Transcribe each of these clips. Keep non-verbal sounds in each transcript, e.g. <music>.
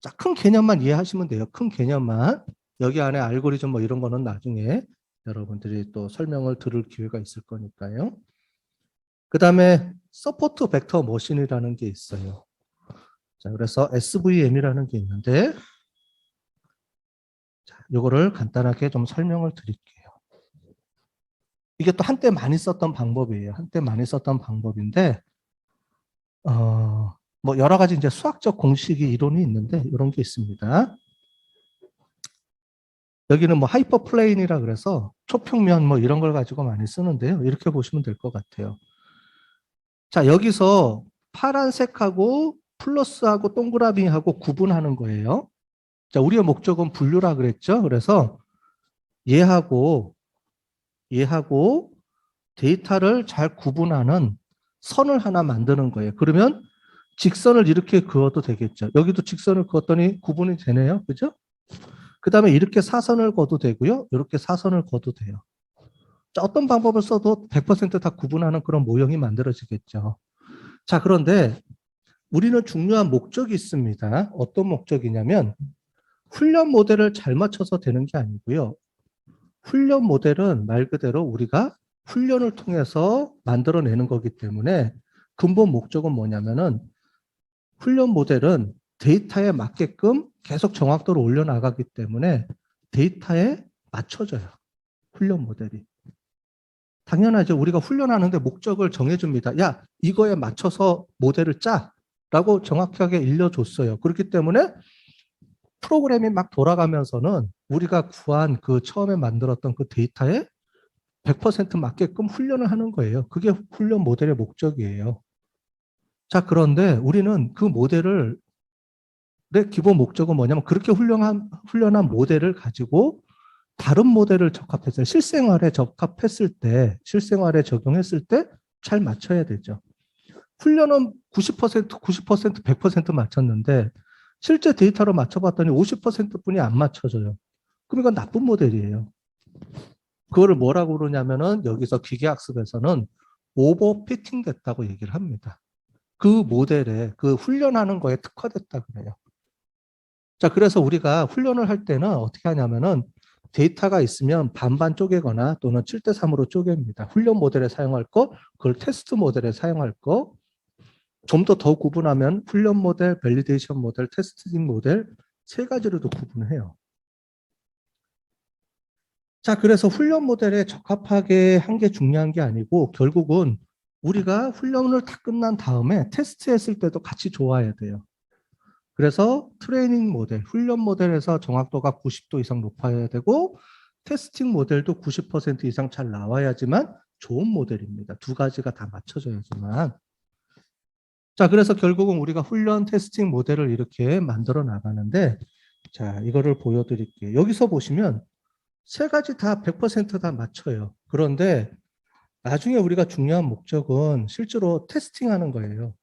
자, 큰 개념만 이해하시면 돼요. 큰 개념만. 여기 안에 알고리즘 뭐 이런 거는 나중에 여러분들이 또 설명을 들을 기회가 있을 거니까요. 그 다음에 서포트 벡터 머신이라는 게 있어요. 자, 그래서 SVM이라는 게 있는데, 자, 요거를 간단하게 좀 설명을 드릴게요. 이게 또 한때 많이 썼던 방법이에요. 한때 많이 썼던 방법인데, 어, 뭐 여러 가지 이제 수학적 공식이 이론이 있는데 이런 게 있습니다. 여기는 뭐 하이퍼 플레인이라 그래서 초평면 뭐 이런 걸 가지고 많이 쓰는데요. 이렇게 보시면 될 것 같아요. 자, 여기서 파란색하고 플러스하고 동그라미하고 구분하는 거예요. 자, 우리의 목적은 분류라 그랬죠. 그래서 얘하고 얘하고 데이터를 잘 구분하는 선을 하나 만드는 거예요. 그러면 직선을 이렇게 그어도 되겠죠. 여기도 직선을 그었더니 구분이 되네요. 그죠? 그 다음에 이렇게 사선을 그어도 되고요. 이렇게 사선을 그어도 돼요. 자, 어떤 방법을 써도 100%다 구분하는 그런 모형이 만들어지겠죠. 자, 그런데 우리는 중요한 목적이 있습니다. 어떤 목적이냐면 훈련 모델을 잘 맞춰서 되는 게 아니고요. 훈련 모델은 말 그대로 우리가 훈련을 통해서 만들어내는 거기 때문에 근본 목적은 뭐냐면은 훈련 모델은 데이터에 맞게끔 계속 정확도를 올려나가기 때문에 데이터에 맞춰져요. 훈련 모델이. 당연하죠. 우리가 훈련하는데 목적을 정해줍니다. 야, 이거에 맞춰서 모델을 짜. 라고 정확하게 일려줬어요. 그렇기 때문에 프로그램이 막 돌아가면서는 우리가 구한 그 처음에 만들었던 그 데이터에 100% 맞게끔 훈련을 하는 거예요. 그게 훈련 모델의 목적이에요. 자, 그런데 우리는 그 모델을 내 기본 목적은 뭐냐면 그렇게 훈련한, 훈련한 모델을 가지고 다른 모델을 때, 실생활에 적합했을 때, 실생활에 적용했을 때 잘 맞춰야 되죠. 훈련은 90%, 90%, 100% 맞췄는데 실제 데이터로 맞춰봤더니 50% 뿐이 안 맞춰져요. 그럼 이건 나쁜 모델이에요. 그거를 뭐라고 그러냐면은 여기서 기계학습에서는 오버피팅 됐다고 얘기를 합니다. 그 모델에 그 훈련하는 거에 특화됐다 그래요. 자, 그래서 우리가 훈련을 할 때는 어떻게 하냐면은 데이터가 있으면 반반 쪼개거나 또는 7대 3으로 쪼갭니다. 훈련 모델에 사용할 거, 그걸 테스트 모델에 사용할 거, 좀 더 더 구분하면 훈련 모델, 밸리데이션 모델, 테스팅 모델 세 가지로도 구분해요. 자, 그래서 훈련 모델에 적합하게 한 게 중요한 게 아니고 결국은 우리가 훈련을 다 끝난 다음에 테스트 했을 때도 같이 좋아야 돼요. 그래서 트레이닝 모델, 훈련 모델에서 정확도가 90도 이상 높아야 되고 테스팅 모델도 90% 이상 잘 나와야지만 좋은 모델입니다. 두 가지가 다 맞춰져야지만. 자, 그래서 결국은 우리가 훈련 테스팅 모델을 이렇게 만들어 나가는데 자, 이거를 보여드릴게요. 여기서 보시면 세 가지 다 100%다 맞춰요. 그런데 나중에 우리가 중요한 목적은 실제로 테스팅하는 거예요.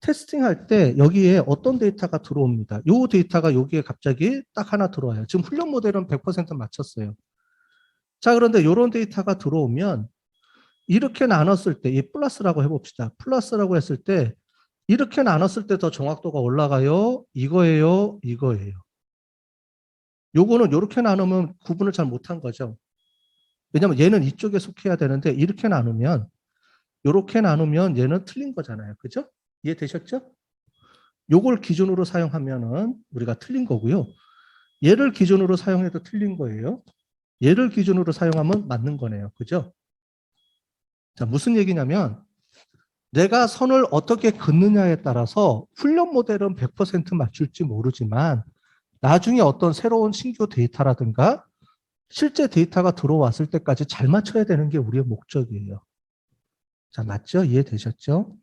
테스팅할 때 여기에 어떤 데이터가 들어옵니다. 요 데이터가 여기에 갑자기 딱 하나 들어와요. 지금 훈련 모델은 100% 맞췄어요. 자, 그런데 이런 데이터가 들어오면 이렇게 나눴을 때, 이 플러스라고 해봅시다. 플러스라고 했을 때 이렇게 나눴을 때 더 정확도가 올라가요. 이거예요. 이거예요. 요거는 이렇게 나누면 구분을 잘 못한 거죠. 왜냐면 얘는 이쪽에 속해야 되는데 이렇게 나누면 이렇게 나누면 얘는 틀린 거잖아요. 그죠? 이해되셨죠? 요걸 기준으로 사용하면은 우리가 틀린 거고요. 얘를 기준으로 사용해도 틀린 거예요. 얘를 기준으로 사용하면 맞는 거네요. 그죠? 자, 무슨 얘기냐면 내가 선을 어떻게 긋느냐에 따라서 훈련 모델은 100% 맞출지 모르지만 나중에 어떤 새로운 신규 데이터라든가 실제 데이터가 들어왔을 때까지 잘 맞춰야 되는 게 우리의 목적이에요. 자, 맞죠? 이해되셨죠?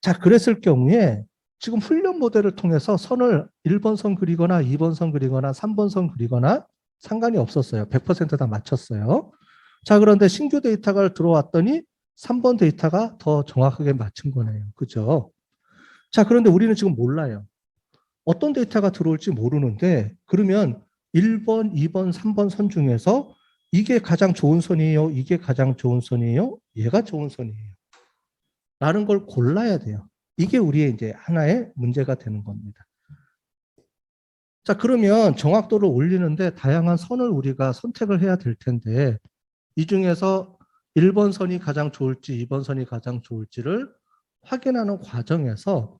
자, 그랬을 경우에 지금 훈련 모델을 통해서 선을 1번 선 그리거나 2번 선 그리거나 3번 선 그리거나 상관이 없었어요. 100%다 맞췄어요. 자, 그런데 신규 데이터가 들어왔더니 3번 데이터가 더 정확하게 맞춘 거네요. 그죠? 자, 그런데 우리는 지금 몰라요. 어떤 데이터가 들어올지 모르는데 그러면 1번, 2번, 3번 선 중에서 이게 가장 좋은 선이에요? 이게 가장 좋은 선이에요? 얘가 좋은 선이에요. 라는 걸 골라야 돼요. 이게 우리의 이제 하나의 문제가 되는 겁니다. 자, 그러면 정확도를 올리는데 다양한 선을 우리가 선택을 해야 될 텐데 이 중에서 1번 선이 가장 좋을지 2번 선이 가장 좋을지를 확인하는 과정에서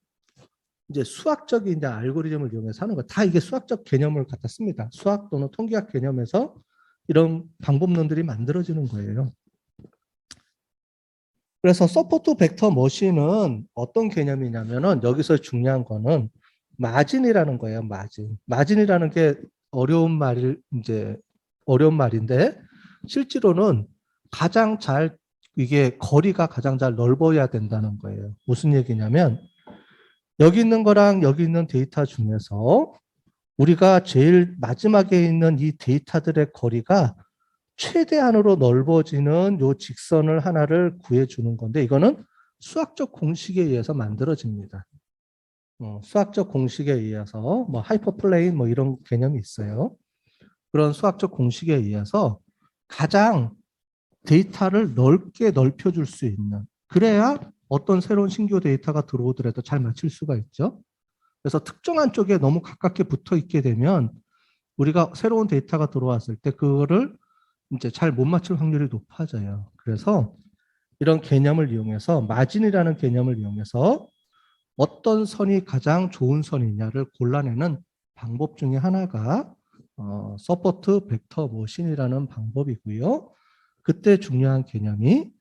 이제 수학적인 이제 알고리즘을 이용해서 하는 거 다 이게 수학적 개념을 갖다 씁니다. 수학 또는 통계학 개념에서 이런 방법론들이 만들어지는 거예요. 그래서 서포트 벡터 머신은 어떤 개념이냐면은 여기서 중요한 거는 마진이라는 거예요. 마진. 마진이라는 게 어려운 말일 이제 어려운 말인데 실제로는 가장 잘 이게 거리가 가장 잘 넓어야 된다는 거예요. 무슨 얘기냐면 여기 있는 거랑 여기 있는 데이터 중에서 우리가 제일 마지막에 있는 이 데이터들의 거리가 최대한으로 넓어지는 요 직선을 하나를 구해주는 건데 이거는 수학적 공식에 의해서 만들어집니다. 어, 수학적 공식에 의해서 뭐 하이퍼플레인 뭐 이런 개념이 있어요. 그런 수학적 공식에 의해서 가장 데이터를 넓게 넓혀줄 수 있는 그래야 어떤 새로운 신규 데이터가 들어오더라도 잘 맞출 수가 있죠. 그래서 특정한 쪽에 너무 가깝게 붙어 있게 되면 우리가 새로운 데이터가 들어왔을 때 그거를 이제 잘 못 맞출 확률이 높아져요. 그래서 이런 개념을 이용해서 마진이라는 개념을 이용해서 어떤 선이 가장 좋은 선이냐를 골라내는 방법 중에 하나가 어, 서포트 벡터 머신이라는 방법이고요. 그때 중요한 개념이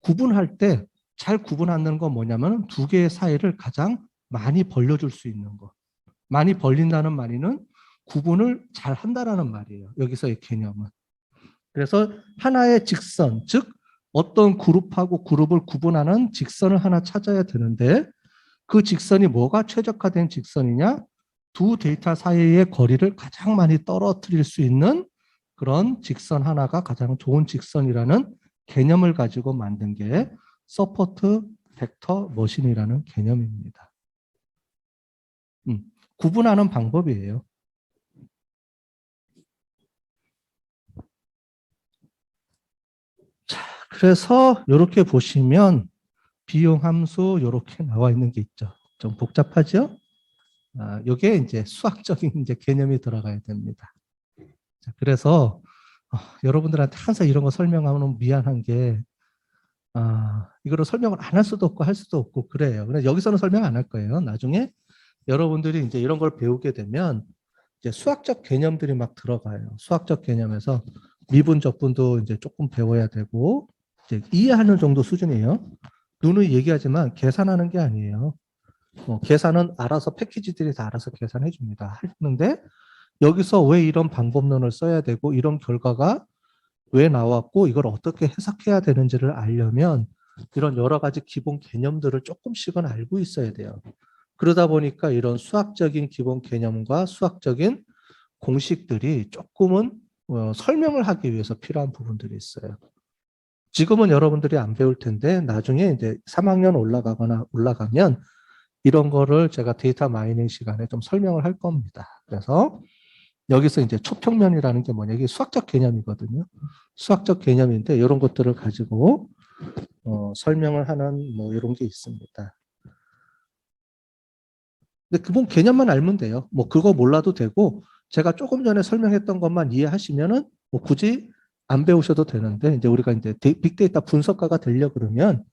구분할 때 잘 구분하는 건 뭐냐면 두 개의 사이를 가장 많이 벌려줄 수 있는 것. 많이 벌린다는 말이는 구분을 잘 한다라는 말이에요. 여기서의 개념은. 그래서 하나의 직선, 즉 어떤 그룹하고 그룹을 구분하는 직선을 하나 찾아야 되는데 그 직선이 뭐가 최적화된 직선이냐? 두 데이터 사이의 거리를 가장 많이 떨어뜨릴 수 있는 그런 직선 하나가 가장 좋은 직선이라는 개념을 가지고 만든 게 서포트 벡터 머신이라는 개념입니다. 음, 구분하는 방법이에요. 자, 그래서 이렇게 보시면 비용 함수 이렇게 나와 있는 게 있죠. 좀 복잡하죠? 아, 이게 이제 수학적인 이제 개념이 들어가야 됩니다. 자, 그래서 어, 여러분들한테 항상 이런 거 설명하면 미안한 게 아, 이거를 설명을 안 할 수도 없고 할 수도 없고 그래요. 근데 여기서는 설명 안 할 거예요. 나중에 여러분들이 이제 이런 걸 배우게 되면 이제 수학적 개념들이 막 들어가요. 수학적 개념에서 미분 적분도 이제 조금 배워야 되고 이제 이해하는 정도 수준이에요. 누누이 얘기하지만 계산하는 게 아니에요. 어, 계산은 알아서 패키지들이 다 알아서 계산해 줍니다. 하는데 여기서 왜 이런 방법론을 써야 되고 이런 결과가 왜 나왔고 이걸 어떻게 해석해야 되는지를 알려면 이런 여러 가지 기본 개념들을 조금씩은 알고 있어야 돼요. 그러다 보니까 이런 수학적인 기본 개념과 수학적인 공식들이 조금은 어, 설명을 하기 위해서 필요한 부분들이 있어요. 지금은 여러분들이 안 배울 텐데 나중에 이제 3학년 올라가거나 올라가면 이런 거를 제가 데이터 마이닝 시간에 좀 설명을 할 겁니다. 그래서 여기서 이제 초평면이라는 게 뭐냐 이게 수학적 개념이거든요. 수학적 개념인데 이런 것들을 가지고 어, 설명을 하는 뭐 이런 게 있습니다. 근데 기본 개념만 알면 돼요. 뭐 그거 몰라도 되고 제가 조금 전에 설명했던 것만 이해하시면은 뭐 굳이 안 배우셔도 되는데 이제 우리가 이제 데- 빅데이터 분석가가 되려 그러면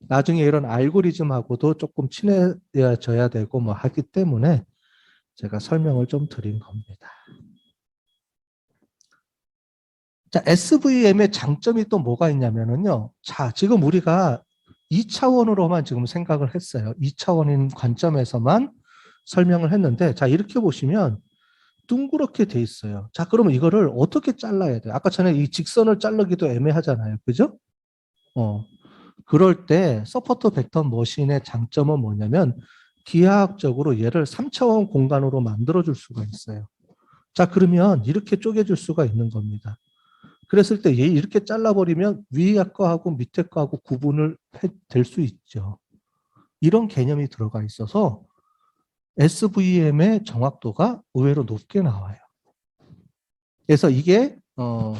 나중에 이런 알고리즘하고도 조금 친해져야 되고 뭐 하기 때문에 제가 설명을 좀 드린 겁니다. 자, SVM의 장점이 또 뭐가 있냐면은요. 자, 지금 우리가 2차원으로만 지금 생각을 했어요. 2차원인 관점에서만 설명을 했는데, 자, 이렇게 보시면 둥그렇게 돼 있어요. 자, 그러면 이거를 어떻게 잘라야 돼요? 아까 전에 이 직선을 자르기도 애매하잖아요. 그죠? 어. 그럴 때 서포트 벡터 머신의 장점은 뭐냐면 기하학적으로 얘를 3차원 공간으로 만들어 줄 수가 있어요. 자, 그러면 이렇게 쪼개 줄 수가 있는 겁니다. 그랬을 때 얘 이렇게 잘라버리면 위에 거하고 밑에 거하고 구분을 될 수 있죠. 이런 개념이 들어가 있어서 SVM의 정확도가 의외로 높게 나와요. 그래서 이게 어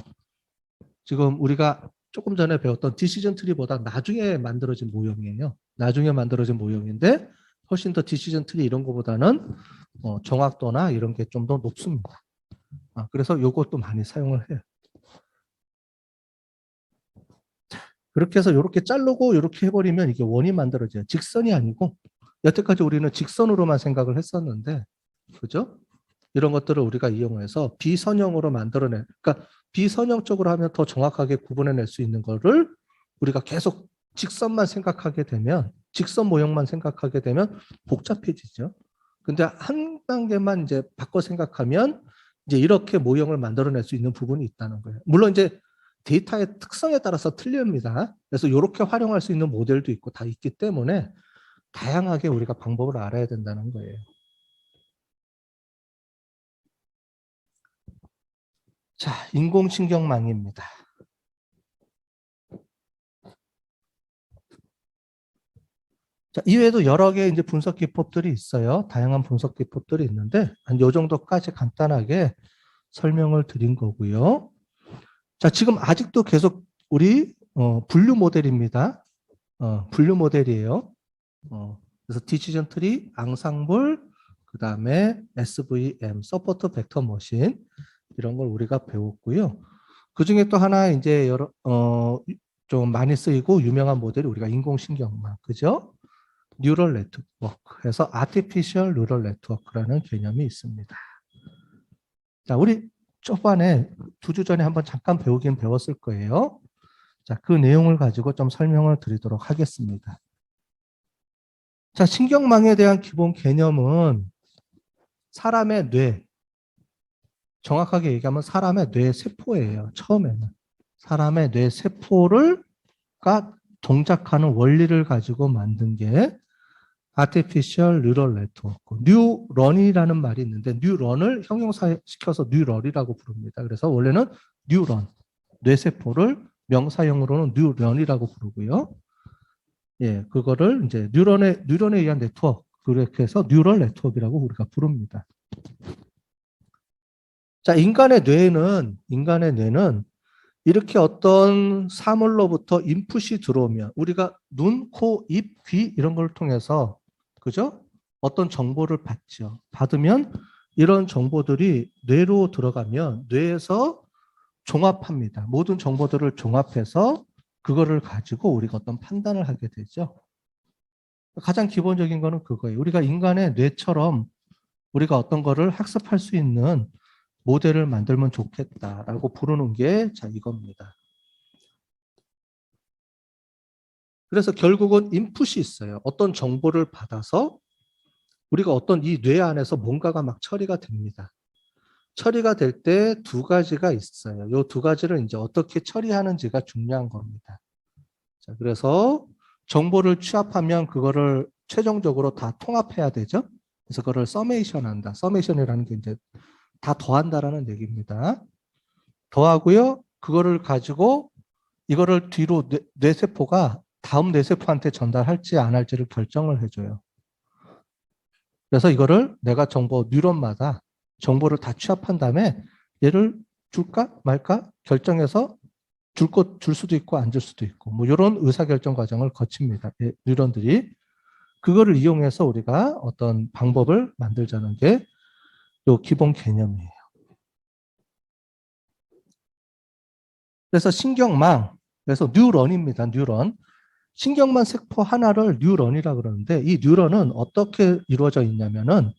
지금 우리가 조금 전에 배웠던 디시전 트리보다 나중에 만들어진 모형이에요. 나중에 만들어진 모형인데 훨씬 더 디시전 트리 이런 거보다는 어, 정확도나 이런 게 좀 더 높습니다. 아, 그래서 요것도 많이 사용을 해요. 자, 그렇게 해서 이렇게 자르고 이렇게 해버리면 이게 원이 만들어져요. 직선이 아니고 여태까지 우리는 직선으로만 생각을 했었는데, 그죠? 이런 것들을 우리가 이용해서 비선형으로 만들어내. 그러니까 비선형적으로 하면 더 정확하게 구분해낼 수 있는 거를 우리가 계속 직선만 생각하게 되면, 직선 모형만 생각하게 되면 복잡해지죠. 근데 한 단계만 이제 바꿔 생각하면 이제 이렇게 모형을 만들어낼 수 있는 부분이 있다는 거예요. 물론 이제 데이터의 특성에 따라서 틀립니다. 그래서 이렇게 활용할 수 있는 모델도 있고 다 있기 때문에 다양하게 우리가 방법을 알아야 된다는 거예요. 자, 인공신경망입니다. 자, 이외에도 여러 개의 이제 분석 기법들이 있어요. 다양한 분석 기법들이 있는데 한 요 정도까지 간단하게 설명을 드린 거고요. 자, 지금 아직도 계속 우리 어, 분류 모델입니다. 어, 분류 모델이에요. 어, 그래서 디시전 트리, 앙상블, 그 다음에 SVM, 서포트 벡터 머신 이런 걸 우리가 배웠고요. 그 중에 또 하나 이제 여러 어, 좀 많이 쓰이고 유명한 모델이 우리가 인공신경망, 그죠? 뉴럴 네트워크 해서 아티피셜 뉴럴 네트워크라는 개념이 있습니다. 자, 우리 초반에 두 주 전에 한번 잠깐 배우긴 배웠을 거예요. 자, 그 내용을 가지고 좀 설명을 드리도록 하겠습니다. 자, 신경망에 대한 기본 개념은 사람의 뇌, 정확하게 얘기하면 사람의 뇌 세포예요. 처음에는 사람의 뇌 세포를가 동작하는 원리를 가지고 만든 게 artificial neural network, 뉴런이라는 말이 있는데 뉴런을 형용사시켜서 뉴럴이라고 부릅니다. 그래서 원래는 뉴런, 뇌세포를 명사형으로는 뉴런이라고 부르고요. 예, 그거를 이제 뉴런에 뉴런에 의한 네트워크 그렇게 해서 뉴럴 네트워크라고 우리가 부릅니다. 자, 인간의 뇌는 인간의 뇌는 이렇게 어떤 사물로부터 인풋이 들어오면 우리가 눈, 코, 입, 귀 이런 걸 통해서 그죠? 어떤 정보를 받죠. 받으면 이런 정보들이 뇌로 들어가면 뇌에서 종합합니다. 모든 정보들을 종합해서 그거를 가지고 우리가 어떤 판단을 하게 되죠. 가장 기본적인 거는 그거예요. 우리가 인간의 뇌처럼 우리가 어떤 거를 학습할 수 있는 모델을 만들면 좋겠다라고 부르는 게 자 이겁니다. 그래서 결국은 인풋이 있어요. 어떤 정보를 받아서 우리가 어떤 이 뇌 안에서 뭔가가 막 처리가 됩니다. 처리가 될 때 두 가지가 있어요. 이 두 가지를 이제 어떻게 처리하는지가 중요한 겁니다. 자, 그래서 정보를 취합하면 그거를 최종적으로 다 통합해야 되죠. 그래서 그거를 서메이션 한다. 서메이션이라는 게 이제 다 더한다라는 얘기입니다. 더하고요. 그거를 가지고 이거를 뒤로 뇌, 뇌세포가 다음 뇌세포한테 전달할지 안 할지를 결정을 해줘요. 그래서 이거를 내가 정보 뉴런마다 정보를 다 취합한 다음에 얘를 줄까 말까 결정해서 줄 것 줄 수도 있고 안 줄 수도 있고 뭐 이런 의사결정 과정을 거칩니다. 예, 뉴런들이 그거를 이용해서 우리가 어떤 방법을 만들자는 게 요 기본 개념이에요. 그래서 신경망, 그래서 뉴런입니다. 뉴런. 신경망 세포 하나를 뉴런이라 그러는데 이 뉴런은 어떻게 이루어져 있냐면은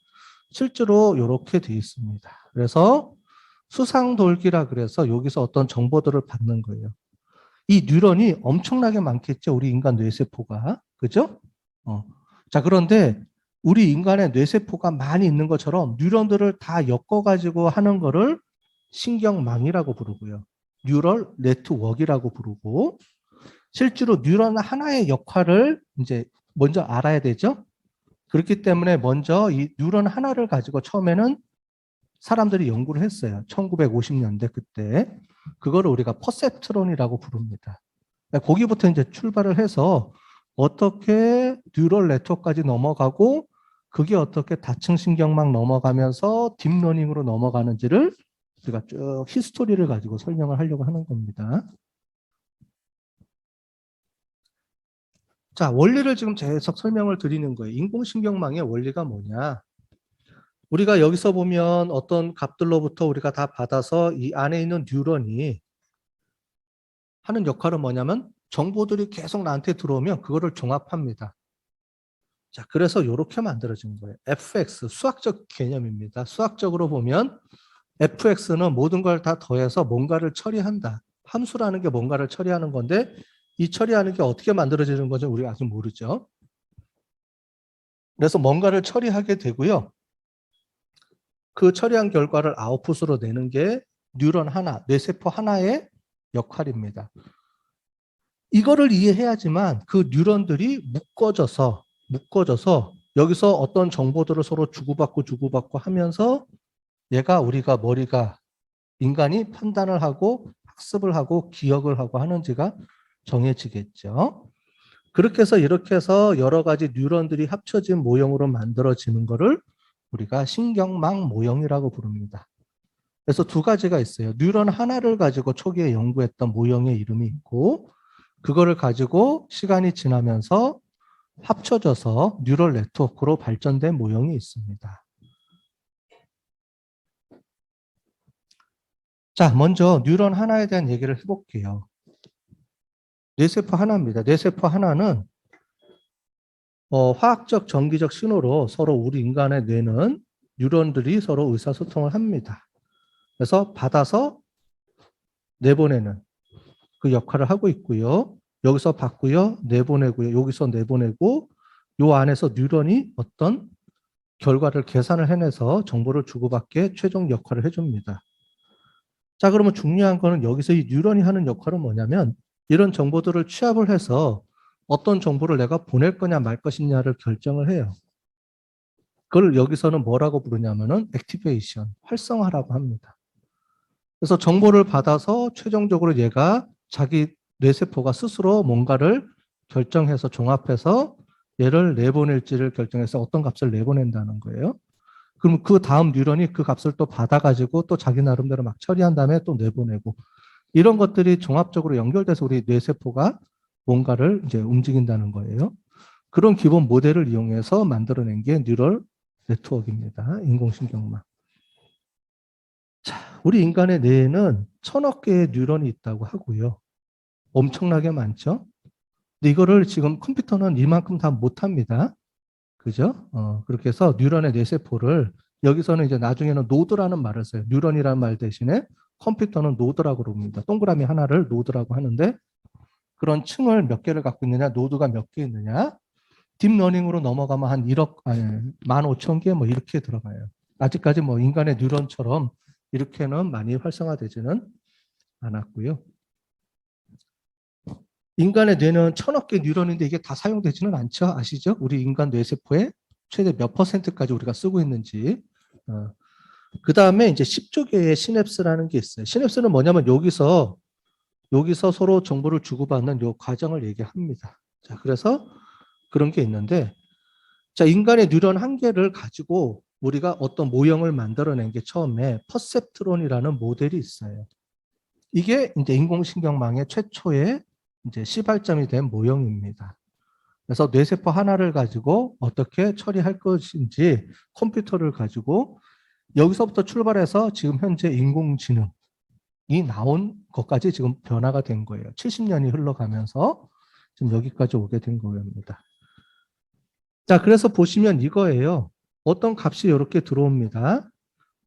실제로 이렇게 되어 있습니다. 그래서 수상돌기라 그래서 여기서 어떤 정보들을 받는 거예요. 이 뉴런이 엄청나게 많겠죠. 우리 인간 뇌세포가. 그죠? 어. 자, 그런데 우리 인간의 뇌세포가 많이 있는 것처럼 뉴런들을 다 엮어가지고 하는 거를 신경망이라고 부르고요. 뉴럴 네트워크라고 부르고 실제로 뉴런 하나의 역할을 이제 먼저 알아야 되죠. 그렇기 때문에 먼저 이 뉴런 하나를 가지고 처음에는 사람들이 연구를 했어요. 1950년대 그때 그거를 우리가 퍼셉트론이라고 부릅니다. 거기부터 이제 출발을 해서 어떻게 뉴럴 네트워크까지 넘어가고 그게 어떻게 다층 신경망 넘어가면서 딥러닝으로 넘어가는지를 우리가 쭉 히스토리를 가지고 설명을 하려고 하는 겁니다. 자, 원리를 지금 계속 설명을 드리는 거예요. 인공신경망의 원리가 뭐냐? 우리가 여기서 보면 어떤 값들로부터 우리가 다 받아서 이 안에 있는 뉴런이 하는 역할은 뭐냐면 정보들이 계속 나한테 들어오면 그거를 종합합니다. 자, 그래서 이렇게 만들어진 거예요. fx 수학적 개념입니다. 수학적으로 보면 fx는 모든 걸 다 더해서 뭔가를 처리한다. 함수라는 게 뭔가를 처리하는 건데 이 처리하는 게 어떻게 만들어지는 건지 우리가 아직 모르죠. 그래서 뭔가를 처리하게 되고요. 그 처리한 결과를 아웃풋으로 내는 게 뉴런 하나, 뇌세포 하나의 역할입니다. 이거를 이해해야지만 그 뉴런들이 묶어져서 묶어져서 여기서 어떤 정보들을 서로 주고받고 주고받고 하면서 얘가 우리가 머리가 인간이 판단을 하고 학습을 하고 기억을 하고 하는지가 정해지겠죠. 그렇게 해서 이렇게 해서 여러 가지 뉴런들이 합쳐진 모형으로 만들어지는 거를 우리가 신경망 모형이라고 부릅니다. 그래서 두 가지가 있어요. 뉴런 하나를 가지고 초기에 연구했던 모형의 이름이 있고 그거를 가지고 시간이 지나면서 합쳐져서 뉴럴 네트워크로 발전된 모형이 있습니다. 자, 먼저 뉴런 하나에 대한 얘기를 해볼게요. 뇌세포 하나입니다. 뇌세포 하나는 어, 화학적, 전기적 신호로 서로 우리 인간의 뇌는 뉴런들이 서로 의사소통을 합니다. 그래서 받아서 내보내는 그 역할을 하고 있고요. 여기서 받고요, 내보내고요, 여기서 내보내고 요 안에서 뉴런이 어떤 결과를 계산을 해내서 정보를 주고받게 최종 역할을 해줍니다. 자, 그러면 중요한 거는 여기서 이 뉴런이 하는 역할은 뭐냐면 이런 정보들을 취합을 해서 어떤 정보를 내가 보낼 거냐 말 것이냐를 결정을 해요. 그걸 여기서는 뭐라고 부르냐면은 액티베이션, 활성화라고 합니다. 그래서 정보를 받아서 최종적으로 얘가 자기 뇌세포가 스스로 뭔가를 결정해서 종합해서 얘를 내보낼지를 결정해서 어떤 값을 내보낸다는 거예요. 그럼 그 다음 뉴런이 그 값을 또 받아가지고 또 자기 나름대로 막 처리한 다음에 또 내보내고 이런 것들이 종합적으로 연결돼서 우리 뇌세포가 뭔가를 이제 움직인다는 거예요. 그런 기본 모델을 이용해서 만들어낸 게 뉴럴 네트워크입니다. 인공신경망. 자, 우리 인간의 뇌에는 천억 개의 뉴런이 있다고 하고요. 엄청나게 많죠? 근데 이거를 지금 컴퓨터는 이만큼 다 못합니다. 그죠? 어, 그렇게 해서 뉴런의 뇌세포를 여기서는 이제 나중에는 노드라는 말을 써요. 뉴런이라는 말 대신에 컴퓨터는 노드라고 그럽니다. 동그라미 하나를 노드라고 하는데 그런 층을 몇 개를 갖고 있느냐, 노드가 몇 개 있느냐. 딥러닝으로 넘어가면 한 1억, 아니, 15,000 개 뭐 이렇게 들어가요. 아직까지 뭐 인간의 뉴런처럼 이렇게는 많이 활성화되지는 않았고요. 인간의 뇌는 천억 개 뉴런인데 이게 다 사용되지는 않죠. 아시죠? 우리 인간 뇌세포의 최대 몇 퍼센트까지 우리가 쓰고 있는지. 어. 그 다음에 이제 10조 개의 시냅스라는 게 있어요. 시냅스는 뭐냐면 여기서 여기서 서로 정보를 주고받는 요 과정을 얘기합니다. 자, 그래서 그런 게 있는데, 자, 인간의 뉴런 한 개를 가지고 우리가 어떤 모형을 만들어낸 게 처음에 퍼셉트론이라는 모델이 있어요. 이게 이제 인공신경망의 최초의 이제 시발점이 된 모형입니다. 그래서 뇌세포 하나를 가지고 어떻게 처리할 것인지 컴퓨터를 가지고 여기서부터 출발해서 지금 현재 인공지능이 나온 것까지 지금 변화가 된 거예요. 70년이 흘러가면서 지금 여기까지 오게 된 겁니다. 자, 그래서 보시면 이거예요. 어떤 값이 이렇게 들어옵니다.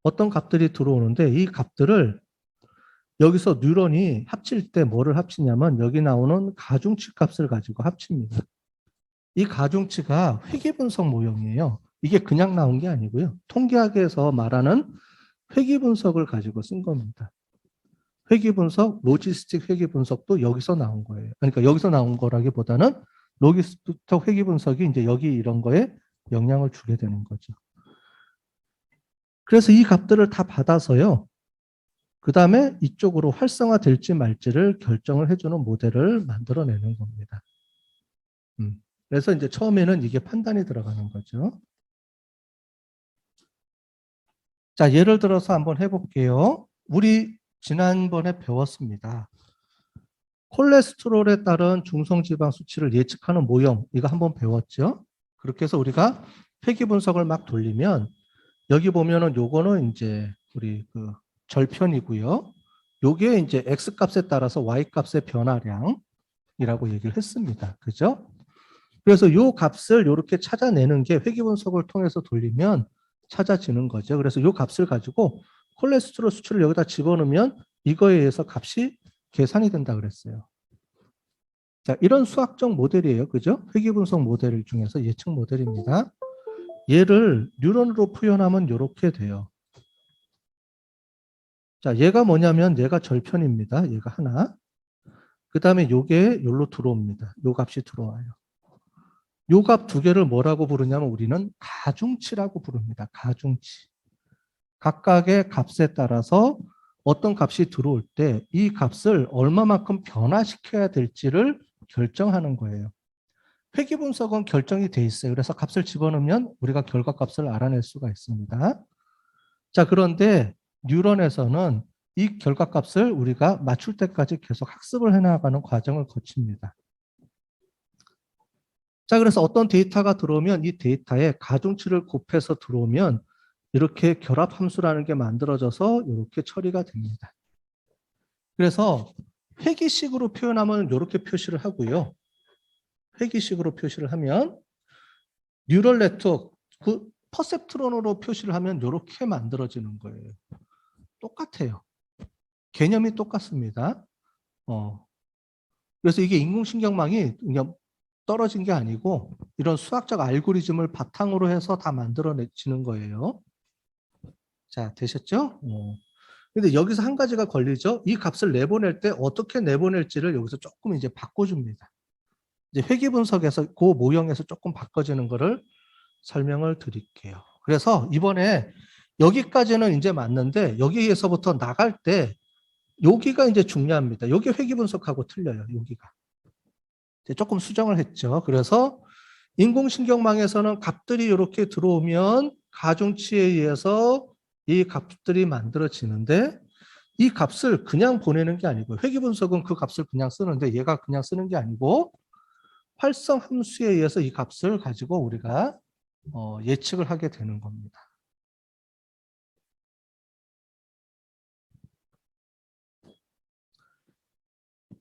어떤 값들이 들어오는데 이 값들을 여기서 뉴런이 합칠 때 뭐를 합치냐면 여기 나오는 가중치 값을 가지고 합칩니다. 이 가중치가 회귀분석 모형이에요. 이게 그냥 나온 게 아니고요. 통계학에서 말하는 회귀 분석을 가지고 쓴 겁니다. 회귀 분석, 로지스틱 회귀 분석도 여기서 나온 거예요. 그러니까 여기서 나온 거라기보다는 로지스틱 회귀 분석이 이제 여기 이런 거에 영향을 주게 되는 거죠. 그래서 이 값들을 다 받아서요. 그 다음에 이쪽으로 활성화될지 말지를 결정을 해주는 모델을 만들어내는 겁니다. 음. 그래서 이제 처음에는 이게 판단이 들어가는 거죠. 자, 예를 들어서 한번 해볼게요. 우리 지난번에 배웠습니다. 콜레스테롤에 따른 중성지방 수치를 예측하는 모형 이거 한번 배웠죠. 그렇게 해서 우리가 회귀 분석을 막 돌리면 여기 보면은 요거는 이제 우리 그 절편이고요. 요게 이제 x 값에 따라서 y 값의 변화량이라고 얘기를 했습니다. 그죠? 그래서 요 값을 이렇게 찾아내는 게 회귀 분석을 통해서 돌리면 찾아지는 거죠. 그래서 요 값을 가지고 콜레스테롤 수치를 여기다 집어넣으면 이거에 의해서 값이 계산이 된다 그랬어요. 자, 이런 수학적 모델이에요. 그죠? 회귀 분석 모델 중에서 예측 모델입니다. 얘를 뉴런으로 표현하면 이렇게 돼요. 자, 얘가 뭐냐면 얘가 절편입니다. 얘가 하나. 그 다음에 요게 요로 들어옵니다. 요 값이 들어와요. 요 값 두 개를 뭐라고 부르냐면 우리는 가중치라고 부릅니다. 가중치. 각각의 값에 따라서 어떤 값이 들어올 때 이 값을 얼마만큼 변화시켜야 될지를 결정하는 거예요. 회귀 분석은 결정이 돼 있어요. 그래서 값을 집어넣으면 우리가 결과 값을 알아낼 수가 있습니다. 자, 그런데 뉴런에서는 이 결과 값을 우리가 맞출 때까지 계속 학습을 해나가는 과정을 거칩니다. 자, 그래서 어떤 데이터가 들어오면 이 데이터에 가중치를 곱해서 들어오면 이렇게 결합 함수라는 게 만들어져서 이렇게 처리가 됩니다. 그래서 회기식으로 표현하면 이렇게 표시를 하고요. 회기식으로 표시를 하면 뉴럴 네트워크 그 퍼셉트론으로 표시를 하면 이렇게 만들어지는 거예요. 똑같아요. 개념이 똑같습니다. 어. 그래서 이게 인공신경망이 그냥 떨어진 게 아니고 이런 수학적 알고리즘을 바탕으로 해서 다 만들어내지는 거예요. 자, 되셨죠? 어. 근데 여기서 한 가지가 걸리죠. 이 값을 내보낼 때 어떻게 내보낼지를 여기서 조금 이제 바꿔줍니다. 이제 회귀 분석에서 그 모형에서 조금 바꿔지는 거를 설명을 드릴게요. 그래서 이번에 여기까지는 이제 맞는데 여기에서부터 나갈 때 여기가 이제 중요합니다. 여기 회귀 분석하고 틀려요. 여기가. 조금 수정을 했죠. 그래서 인공신경망에서는 값들이 이렇게 들어오면 가중치에 의해서 이 값들이 만들어지는데 이 값을 그냥 보내는 게 아니고 회귀 분석은 그 값을 그냥 쓰는데 얘가 그냥 쓰는 게 아니고 활성 함수에 의해서 이 값을 가지고 우리가 어, 예측을 하게 되는 겁니다.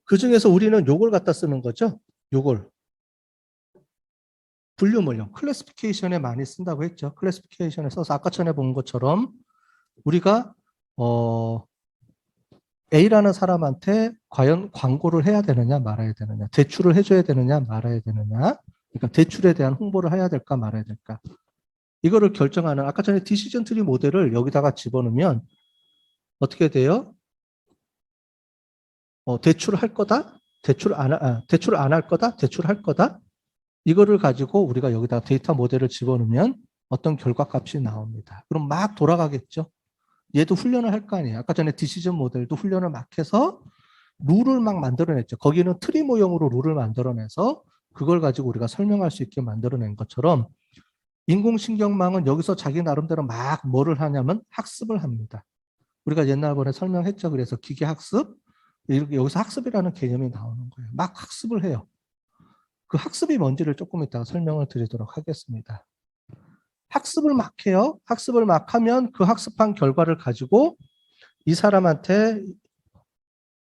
그 중에서 우리는 요걸 갖다 쓰는 거죠. 요걸. 분류 모형, 클래시피케이션에 많이 쓴다고 했죠. 클래시피케이션에 써서 아까 전에 본 것처럼 우리가 어, A라는 사람한테 과연 광고를 해야 되느냐 말아야 되느냐, 대출을 해줘야 되느냐 말아야 되느냐, 그러니까 대출에 대한 홍보를 해야 될까 말아야 될까. 이거를 결정하는 아까 전에 디시전 트리 모델을 여기다가 집어넣으면 어떻게 돼요? 어, 대출을 할 거다? 대출 안, 아, 대출 안 할 거다? 대출 할 거다? 이거를 가지고 우리가 여기다 데이터 모델을 집어넣으면 어떤 결과 값이 나옵니다. 그럼 막 돌아가겠죠? 얘도 훈련을 할 거 아니에요. 아까 전에 디시전 모델도 훈련을 막 해서 룰을 막 만들어냈죠. 거기는 트리 모형으로 룰을 만들어내서 그걸 가지고 우리가 설명할 수 있게 만들어낸 것처럼 인공신경망은 여기서 자기 나름대로 막 뭐를 하냐면 학습을 합니다. 우리가 옛날번에 설명했죠. 그래서 기계학습, 여기서 학습이라는 개념이 나오는 거예요. 막 학습을 해요. 그 학습이 뭔지를 조금 이따가 설명을 드리도록 하겠습니다. 학습을 막 해요. 학습을 막 하면 그 학습한 결과를 가지고 이 사람한테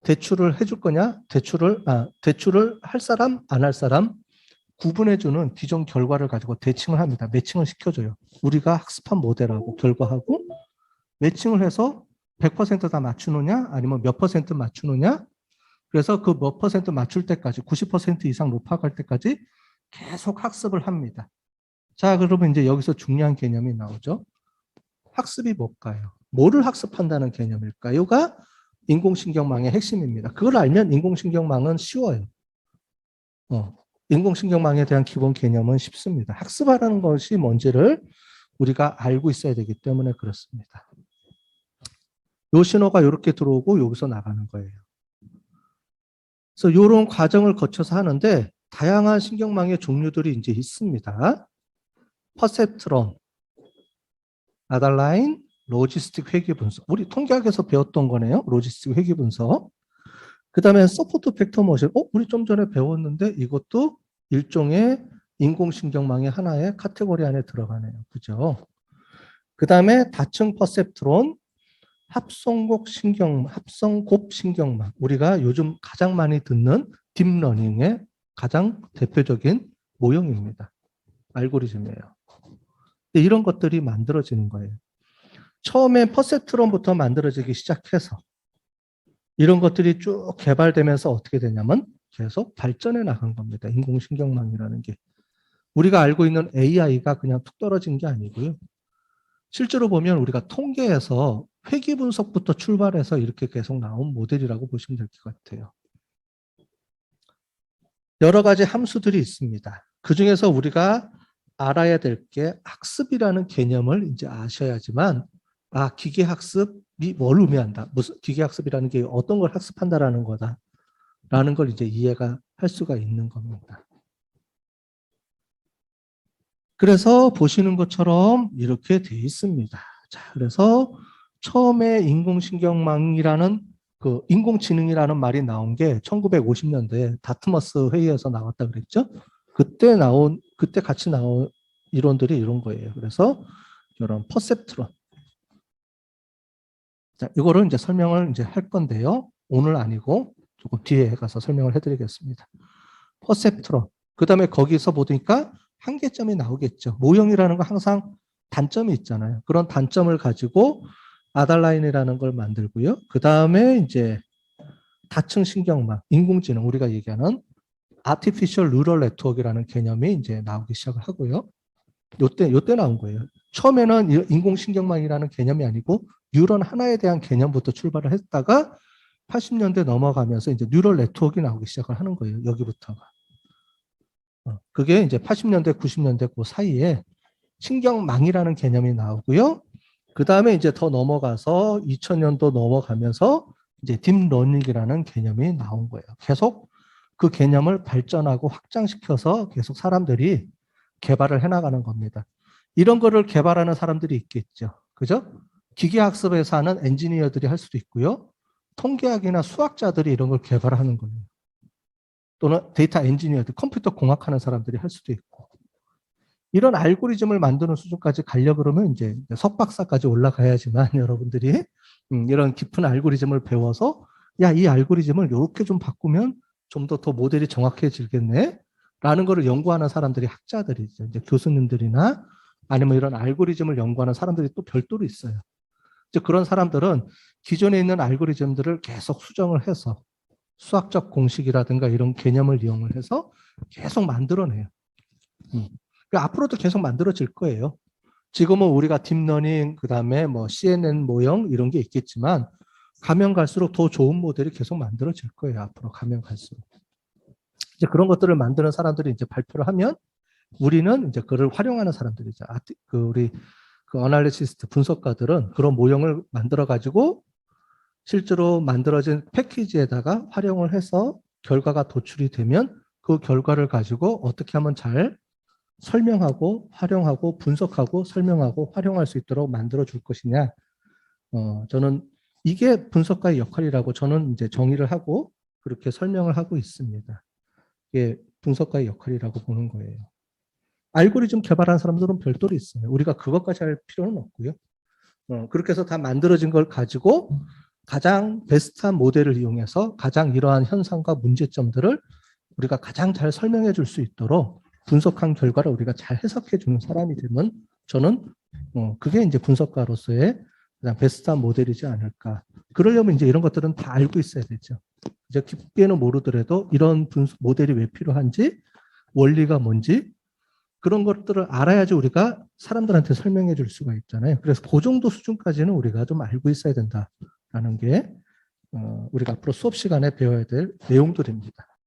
대출을 해줄 거냐? 대출을, 아, 대출을 할 사람, 안 할 사람 구분해주는 기존 결과를 가지고 대칭을 합니다. 매칭을 시켜줘요. 우리가 학습한 모델하고 결과하고 매칭을 해서 100%다 맞추느냐? 아니면 몇 퍼센트 맞추느냐? 그래서 그 몇 퍼센트 맞출 때까지 90% 이상 높아갈 때까지 계속 학습을 합니다. 자, 그러면 이제 여기서 중요한 개념이 나오죠. 학습이 뭘까요? 뭐를 학습한다는 개념일까요?가 인공신경망의 핵심입니다. 그걸 알면 인공신경망은 쉬워요. 어, 인공신경망에 대한 기본 개념은 쉽습니다. 학습하라는 것이 뭔지를 우리가 알고 있어야 되기 때문에 그렇습니다. 요 신호가 이렇게 들어오고 여기서 나가는 거예요. 그래서 이런 과정을 거쳐서 하는데 다양한 신경망의 종류들이 이제 있습니다. 퍼셉트론, 아달라인, 로지스틱 회귀 분석. 우리 통계학에서 배웠던 거네요. 로지스틱 회귀 분석. 그 다음에 서포트 팩터 모션. 어, 우리 좀 전에 배웠는데 이것도 일종의 인공신경망의 하나의 카테고리 안에 들어가네요. 그죠? 그 다음에 다층 퍼셉트론, 합성곡 신경, 합성곱 신경망. 우리가 요즘 가장 많이 듣는 딥러닝의 가장 대표적인 모형입니다. 알고리즘이에요. 이런 것들이 만들어지는 거예요. 처음에 퍼셉트론부터 만들어지기 시작해서 이런 것들이 쭉 개발되면서 어떻게 되냐면 계속 발전해 나간 겁니다. 인공신경망이라는 게. 우리가 알고 있는 AI가 그냥 툭 떨어진 게 아니고요. 실제로 보면 우리가 통계에서 회귀 분석부터 출발해서 이렇게 계속 나온 모델이라고 보시면 될 것 같아요. 여러 가지 함수들이 있습니다. 그 중에서 우리가 알아야 될 게 학습이라는 개념을 이제 아셔야지만 아 기계 학습이 뭘 의미한다. 무슨 기계 학습이라는 게 어떤 걸 학습한다라는 거다라는 걸 이제 이해가 할 수가 있는 겁니다. 그래서 보시는 것처럼 이렇게 돼 있습니다. 자, 그래서 처음에 인공신경망이라는 그 인공지능이라는 말이 나온 게 1950년대 다트머스 회의에서 나왔다 그랬죠. 그때 나온 그때 같이 나온 이론들이 이런 거예요. 그래서 이런 퍼셉트론. 자, 이거를 이제 설명을 이제 할 건데요. 오늘 아니고 조금 뒤에 가서 설명을 해드리겠습니다. 퍼셉트론. 그 다음에 거기서 보니까 한계점이 나오겠죠. 모형이라는 건 항상 단점이 있잖아요. 그런 단점을 가지고 아달라인이라는 걸 만들고요. 그 다음에 이제 다층 신경망, 인공지능 우리가 얘기하는 artificial neural network이라는 개념이 이제 나오기 시작을 하고요. 요때 요때 나온 거예요. 처음에는 이 인공신경망이라는 개념이 아니고 뉴런 하나에 대한 개념부터 출발을 했다가 80년대 넘어가면서 이제 뉴럴 네트워크가 나오기 시작을 하는 거예요. 여기부터가. 어, 그게 이제 80년대, 90년대 그 사이에 신경망이라는 개념이 나오고요. 그 다음에 이제 더 넘어가서 2000년도 넘어가면서 이제 딥러닝이라는 개념이 나온 거예요. 계속 그 개념을 발전하고 확장시켜서 계속 사람들이 개발을 해나가는 겁니다. 이런 거를 개발하는 사람들이 있겠죠. 그죠? 기계학습에서 하는 엔지니어들이 할 수도 있고요. 통계학이나 수학자들이 이런 걸 개발하는 거예요. 또는 데이터 엔지니어들, 컴퓨터 공학하는 사람들이 할 수도 있고. 이런 알고리즘을 만드는 수준까지 가려 그러면 이제 석박사까지 올라가야지만 <laughs> 여러분들이 음, 이런 깊은 알고리즘을 배워서 야, 이 알고리즘을 이렇게 좀 바꾸면 좀 더더 모델이 정확해지겠네. 라는 거를 연구하는 사람들이 학자들이죠. 이제 교수님들이나 아니면 이런 알고리즘을 연구하는 사람들이 또 별도로 있어요. 이제 그런 사람들은 기존에 있는 알고리즘들을 계속 수정을 해서 수학적 공식이라든가 이런 개념을 이용을 해서 계속 만들어내요. 음. 그 앞으로도 계속 만들어질 거예요. 지금은 우리가 딥러닝, 그 다음에 뭐 CNN 모형 이런 게 있겠지만 가면 갈수록 더 좋은 모델이 계속 만들어질 거예요. 앞으로 가면 갈수록. 이제 그런 것들을 만드는 사람들이 이제 발표를 하면 우리는 이제 그를 활용하는 사람들이죠. 아티, 그 우리 그 어널리시스트 분석가들은 그런 모형을 만들어 가지고 실제로 만들어진 패키지에다가 활용을 해서 결과가 도출이 되면 그 결과를 가지고 어떻게 하면 잘 설명하고 활용하고 분석하고 설명하고 활용할 수 있도록 만들어 줄 것이냐. 어, 저는 이게 분석가의 역할이라고 저는 이제 정의를 하고 그렇게 설명을 하고 있습니다. 이게 분석가의 역할이라고 보는 거예요. 알고리즘 개발한 사람들은 별도로 있어요. 우리가 그것까지 할 필요는 없고요. 어, 그렇게 해서 다 만들어진 걸 가지고 가장 베스트한 모델을 이용해서 가장 이러한 현상과 문제점들을 우리가 가장 잘 설명해 줄 수 있도록 분석한 결과를 우리가 잘 해석해 주는 사람이 되면 저는 어, 그게 이제 분석가로서의 가장 베스트한 모델이지 않을까. 그러려면 이제 이런 것들은 다 알고 있어야 되죠. 이제 깊게는 모르더라도 이런 분석 모델이 왜 필요한지 원리가 뭔지 그런 것들을 알아야지 우리가 사람들한테 설명해 줄 수가 있잖아요. 그래서 그 정도 수준까지는 우리가 좀 알고 있어야 된다라는 게 어, 우리가 앞으로 수업 시간에 배워야 될 내용들입니다.